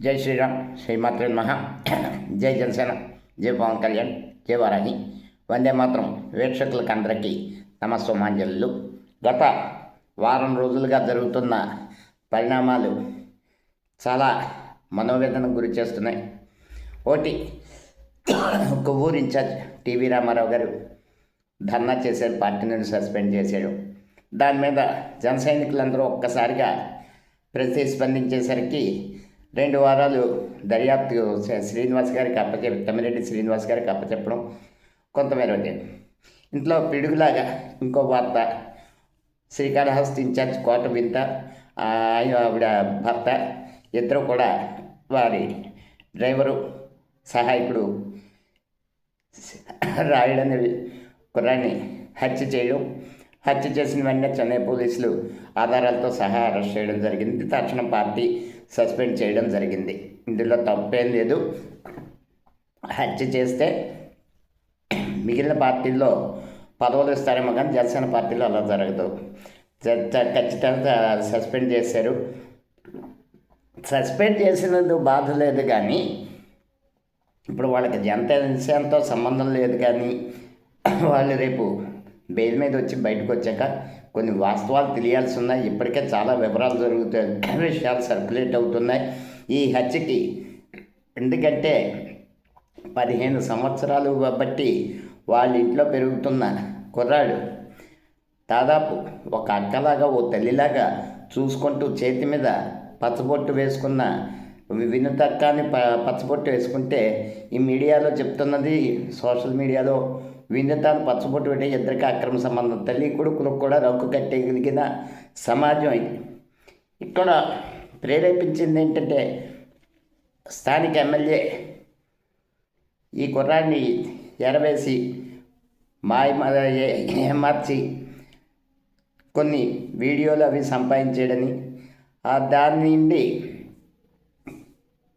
జై శ్రీరామ్ శ్రీమాత్రే మహా జై జనసేన జై పవన్ కళ్యాణ్ జై వారాహి. వందే మాత్రం వీక్షకులకు అందరికీ నమ గత వారం రోజులుగా జరుగుతున్న పరిణామాలు చాలా మనోవేదనకు గురి చేస్తున్నాయి. ఒకటి కొవ్వూరు ఇన్ఛార్జ్ టీవీ రామారావు గారు ధర్నా చేశారు పార్టీ నుండి సస్పెండ్ చేశాడు. దాని మీద జన సైనికులందరూ ఒక్కసారిగా ప్రతిస్పందించేసరికి రెండు వారాలు దర్యాప్తు శ్రీనివాస్ గారికి అప్పచెప్పి తమ్మిరెడ్డి శ్రీనివాస్ గారికి అప్పచెప్పడం కొంతమేర ఇంట్లో పిడుగులాగా ఇంకో వార్త శ్రీకాళహస్తి ఇన్ఛార్జ్ కోట వింత ఆయన ఆవిడ భర్త ఇద్దరు కూడా వారి డ్రైవరు సహాయకుడు రాయుడనే కుర్రాన్ని హత్య చేయడం హత్య చేసిన వెంటనే చెన్నై పోలీసులు ఆధారాలతో సహా అరెస్ట్ చేయడం జరిగింది. తక్షణం పార్టీ సస్పెండ్ చేయడం జరిగింది. ఇందులో తప్పేం లేదు. హత్య చేస్తే మిగిలిన పార్టీల్లో పదవులు ఇస్తారేమో కానీ జనసేన పార్టీలో అలా జరగదు. ఖచ్చితంగా సస్పెండ్ చేశారు. సస్పెండ్ చేసినందుకు బాధ లేదు కానీ ఇప్పుడు వాళ్ళకి జనసేనతో సంబంధం లేదు కానీ వాళ్ళు రేపు బెయిల్ మీద వచ్చి బయటకు వచ్చాక కొన్ని వాస్తవాలు తెలియాల్సి ఉన్నాయి ఇప్పటికే చాలా వివరాలు జరుగుతాయి. విషయాలు సర్క్యులేట్ అవుతున్నాయి. ఈ హత్యకి ఎందుకంటే పదిహేను సంవత్సరాలు బట్టి వాళ్ళ ఇంట్లో పెరుగుతున్న కుర్రాడు దాదాపు ఒక అక్కలాగా ఓ తల్లిలాగా చూసుకుంటూ చేతి మీద పచ్చబొట్టు వేసుకున్న వినుతక్కాన్ని ప పచ్చబొట్టు వేసుకుంటే ఈ మీడియాలో చెప్తున్నది సోషల్ మీడియాలో వినుతాను పచ్చబొట్టు పెట్టే ఇద్దరికి అక్రమ సంబంధం? తల్లి కొడుకులకు కూడా రొక్కు కట్టగలిగిన సమాజం ఇది. ఇక్కడ ప్రేరేపించింది ఏంటంటే స్థానిక ఎమ్మెల్యే ఈ కుర్రాన్ని ఎరవేసి మాయ మార్చి కొన్ని వీడియోలు అవి సంపాదించేయడని ఆ దాని నుండి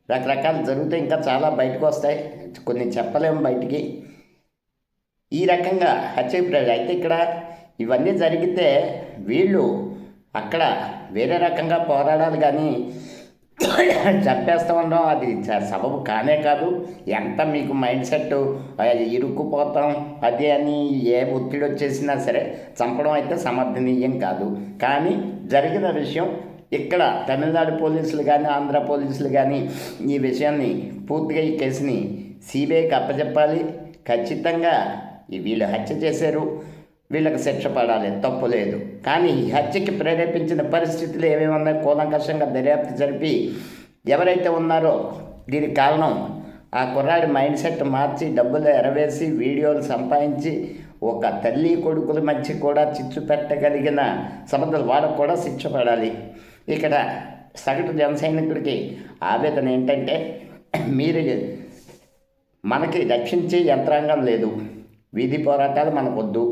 రకరకాలు జరుగుతాయి. ఇంకా చాలా బయటకు వస్తాయి. కొన్ని చెప్పలేము బయటికి. ఈ రకంగా హత్య అయితే ఇక్కడ ఇవన్నీ జరిగితే వీళ్ళు అక్కడ వేరే రకంగా పోరాడాలి కానీ చంపేస్తూ ఉండడం అది చ- సబబు కానే కాదు. ఎంత మీకు మైండ్ సెట్ ఇరుక్కుపోతాం అది అని ఏ ఒత్తిడి వచ్చేసినా సరే చంపడం అయితే సమర్థనీయం కాదు. కానీ జరిగిన విషయం ఇక్కడ తమిళనాడు పోలీసులు కానీ ఆంధ్ర పోలీసులు కానీ ఈ విషయాన్ని పూర్తిగా ఈ కేసుని సిబిఐకి అప్పచెప్పాలి. ఖచ్చితంగా వీళ్ళు హత్య చేశారు. వీళ్ళకి శిక్ష పడాలి. తప్పు లేదు. కానీ ఈ హత్యకి ప్రేరేపించిన పరిస్థితులు ఏమేమి ఉన్నాయో? కూలంకషంగా దర్యాప్తు జరిపి ఎవరైతే ఉన్నారో దీనికి కారణం ఆ కుర్రాడి మైండ్ సెట్ మార్చి డబ్బులు ఎరవేసి వీడియోలు సంపాదించి ఒక తల్లి కొడుకుల మధ్య కూడా చిచ్చు పెట్టగలిగిన సమర్థలు వాళ్ళకు కూడా శిక్ష పడాలి. ఇక్కడ సగటు జనసైనికుడికి ఆవేదన ఏంటంటే మీరు మనకి రక్షించే యంత్రాంగం లేదు. వీధి పోరాటాలు మనకొద్దు.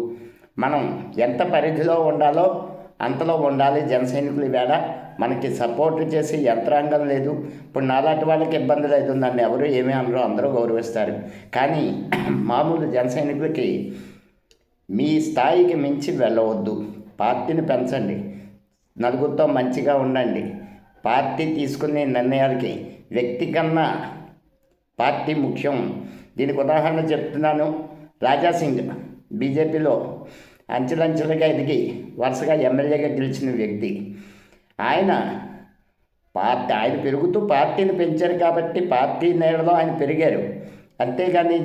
మనం ఎంత పరిధిలో ఉండాలో అంతలో ఉండాలి జన సైనికులు వేళ మనకి సపోర్ట్ చేసే యంత్రాంగం లేదు. ఇప్పుడు నాలాంటి వాళ్ళకి ఇబ్బంది లేదు నన్ను ఎవరు ఏమీ అనరు అందరూ గౌరవిస్తారు. కానీ మామూలు జన సైనికులకి మీ స్థాయికి మించి వెళ్ళవద్దు. పార్టీని పెంచండి. నలుగురితో మంచిగా ఉండండి. పార్టీ తీసుకునే నిర్ణయాలకి వ్యక్తి కన్నా పార్టీ ముఖ్యం. దీనికి ఉదాహరణ చెప్తున్నాను. రాజా సింగ్ బీజేపీలో అంచెలంచెలుగా ఎదిగి వరుసగా ఎమ్మెల్యేగా గెలిచిన వ్యక్తి. ఆయన పార్టీ ఆయన పెరుగుతూ పార్టీని పెంచారు కాబట్టి పార్టీ నీడలో ఆయన పెరిగారు. అంతేగాని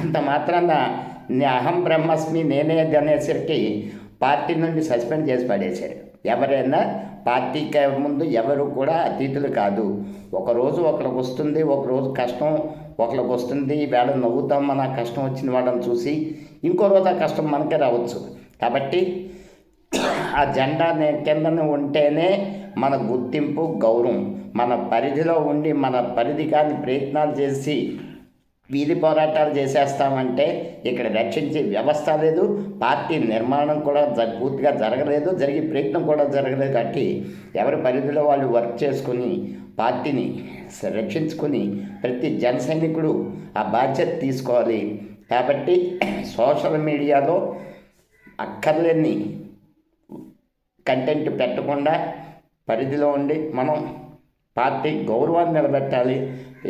అంత మాత్రాన నే- అహం బ్రహ్మస్మి నేనే అనేసరికి పార్టీ నుండి సస్పెండ్ చేసి పడేశారు. ఎవరైనా పార్టీకి ముందు ఎవరు కూడా అతిథులు కాదు. ఒకరోజు ఒకరికి వస్తుంది ఒకరోజు కష్టం ఒకరికి వస్తుంది వేళ నవ్వుతాం మన కష్టం వచ్చిన వాళ్ళని చూసి ఇంకో రోజు ఆ కష్టం మనకే రావచ్చు. కాబట్టి ఆ జెండా కిందనే కిందన ఉంటేనే మన గుర్తింపు గౌరవం మన పరిధిలో ఉండి మన పరిధి కాని ప్రయత్నాలు చేసి వీధి పోరాటాలు చేసేస్తామంటే ఇక్కడ రక్షించే వ్యవస్థ లేదు పార్టీ నిర్మాణం కూడా జ- పూర్తిగా జరగలేదు జరిగే ప్రయత్నం కూడా జరగలేదు కాబట్టి ఎవరి పరిధిలో వాళ్ళు వర్క్ చేసుకుని పార్టీని రక్షించుకొని ప్రతి జన సైనికుడు ఆ బాధ్యత తీసుకోవాలి. కాబట్టి సోషల్ మీడియాలో అక్కర్లేని కంటెంట్ పెట్టకుండా పరిధిలో ఉండి మనం పార్టీ గౌరవాన్ని నిలబెట్టాలి.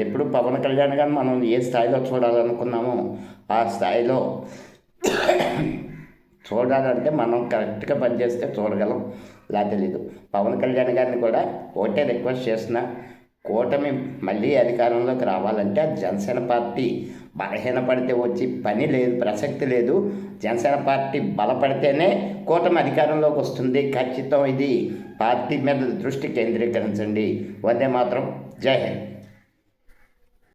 ఎప్పుడు పవన్ కళ్యాణ్ గారు మనం ఏ స్థాయిలో చూడాలనుకున్నామో ఆ స్థాయిలో చూడాలంటే మనం కరెక్ట్గా పనిచేస్తే చూడగలం. లేదా. తెలీదు పవన్ కళ్యాణ్ గారిని కూడా ఒకటే రిక్వెస్ట్ చేసిన కూటమి మళ్ళీ అధికారంలోకి రావాలంటే జనసేన పార్టీ బలహీనపడితే వచ్చి పని లేదు ప్రసక్తి లేదు. జనసేన పార్టీ బలపడితేనే కూటమి అధికారంలోకి వస్తుంది. ఖచ్చితం ఇది. పార్టీ మీద దృష్టి కేంద్రీకరించండి. వందే మాత్రం. జై హింద్.